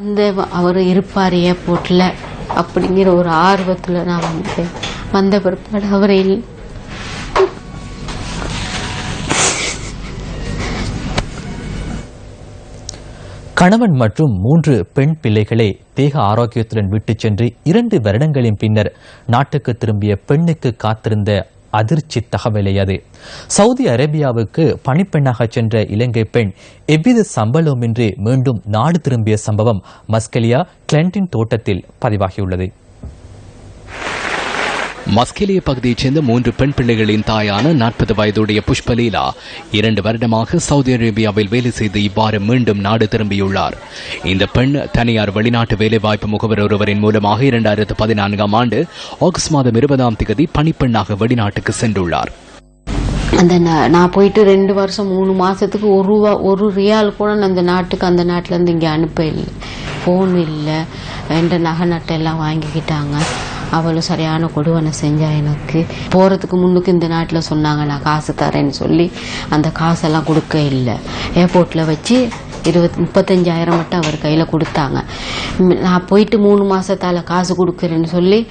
அந்த அவர் இருப்பார் ஏர்போர்ட்டில் அப்படிங்கிற ஒரு ஆர்வத்தில் நான் வந்தேன் வந்த பிற்பாடு அவரை கணவன் மற்றும் மூன்று பெண் பிள்ளைகளை தேக ஆரோக்கியத்துடன் விட்டுச் சென்று இரண்டு வருடங்களின் பின்னர் நாட்டுக்கு திரும்பிய பெண்ணுக்கு காத்திருந்த அதிர்ச்சி தகவலை அது சவுதி அரேபியாவுக்கு பணிப்பெண்ணாக சென்ற இலங்கை பெண் எவ்வித சம்பளமின்றி மீண்டும் நாடு திரும்பிய சம்பவம் மஸ்கெலியா கிளண்டின் தோட்டத்தில் பதிவாகியுள்ளது. மஸ்கெலிய பகுதியைச் சேர்ந்த மூன்று பெண் பிள்ளைகளின் தாயான நாற்பது வயதுடைய புஷ்பலீலா இரண்டு வருடமாக சவுதி அரேபியாவில் வேலை செய்து இவ்வாறு மீண்டும் நாடு திரும்பியுள்ளார். இந்த பெண் தனியார் வெளிநாட்டு வேலைவாய்ப்பு முகவர் ஒருவரின் மூலமாக இரண்டாயிரத்து பதினான்காம் ஆண்டு ஆகஸ்ட் மாதம் இருபதாம் தேதி பணிப்பெண்ணாக வெளிநாட்டுக்கு சென்றுள்ளார். அந்த நான் போயிட்டு ரெண்டு வருஷம் மூணு மாசத்துக்கு ஒரு ரூபா ஒரு ரியால் கூட நான் அந்த நாட்டுக்கு அந்த நாட்டுல இருந்து இங்கே அனுப்ப இல்லை. ஃபோன் இல்லை. என்ற நகை நட்டை எல்லாம் வாங்கிக்கிட்டாங்க. அவளும் சரியான கொடுவனை செஞ்சா எனக்கு. போறதுக்கு முன்னுக்கு இந்த நாட்டில் சொன்னாங்க நான் காசு தரேன்னு சொல்லி அந்த காசெல்லாம் கொடுக்க இல்லை. ஏர்போர்ட்டில் வச்சு இருபத் முப்பத்தஞ்சாயிரம் மட்டும் அவர் கையில் கொடுத்தாங்க. நான் போயிட்டு மூணு மாதத்தால் காசு கொடுக்குறேன்னு சொல்லி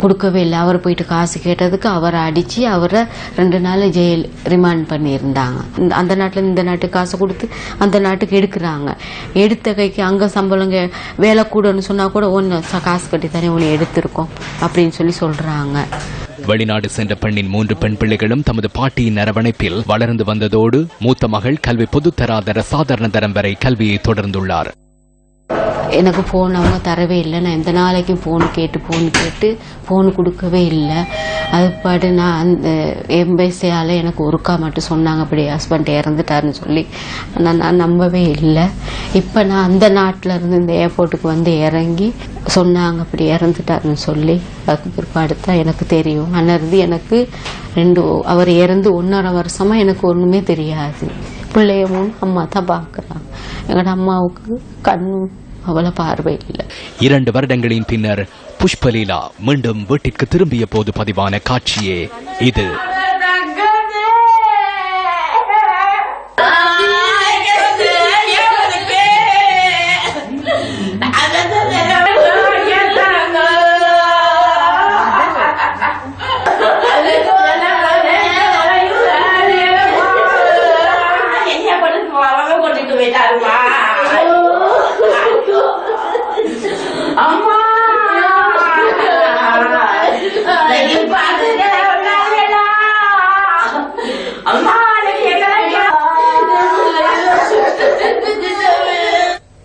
கொடுக்கவே இல்லை. அவர் போயிட்டு காசு கேட்டதுக்கு அவரை அடித்து அவரை ரெண்டு நாள் ஜெயில் ரிமாண்ட் பண்ணியிருந்தாங்க. அந்த நாட்டில் இந்த நாட்டுக்கு காசு கொடுத்து அந்த நாட்டுக்கு எடுக்கிறாங்க. எடுத்த கைக்கு அங்கே சம்பளம் கே- வேலை கூடன்னு சொன்னால் கூட ஒன்று காசு கட்டி தானே ஒன்று எடுத்திருக்கோம் அப்படின்னு சொல்லி சொல்கிறாங்க வெளிநாடு சென்ற பெண்ணின் மூன்று பெண் பிள்ளைகளும் தமது பாட்டியின் அரவணைப்பில் வளர்ந்து வந்ததோடு மூத்த மகள் கல்வி பொதுத்தராதர சாதாரண தரம் வரை கல்வியை தொடர்ந்துள்ளார். எனக்கு ஃபோன் அவங்க தரவே இல்லை. நான் எந்த நாளைக்கும் ஃபோன் கேட்டு ஃபோன் கேட்டு ஃபோன் கொடுக்கவே இல்லை. அது பாட்டு நான் அந்த எம்பேசியால் எனக்கு ஒருக்கா மட்டும் சொன்னாங்க. அப்படி ஹஸ்பண்ட் இறந்துட்டாருன்னு சொல்லி. ஆனால் நான் நம்பவே இல்லை. இப்போ நான் அந்த நாட்டில் இருந்து இந்த ஏர்போர்ட்டுக்கு வந்து இறங்கி சொன்னாங்க. அப்படி இறந்துட்டாருன்னு சொல்லி அதுக்கு பிற்பாடு தான் எனக்கு தெரியும். அன்னறது எனக்கு ரெண்டு அவர் இறந்து ஒன்றரை வருஷமாக எனக்கு ஒன்றுமே தெரியாது. பிள்ளையவும் அம்மா தான் பார்க்குறாங்க. எங்களோட அம்மாவுக்கு கண்ணும் அவ்வளோ பார்வை இல்லை. இரண்டு வருடங்களின் பின்னர் புஷ்பலீலா மீண்டும் வீட்டிற்கு திரும்பிய போது பதிவான காட்சியே இது. 没带娃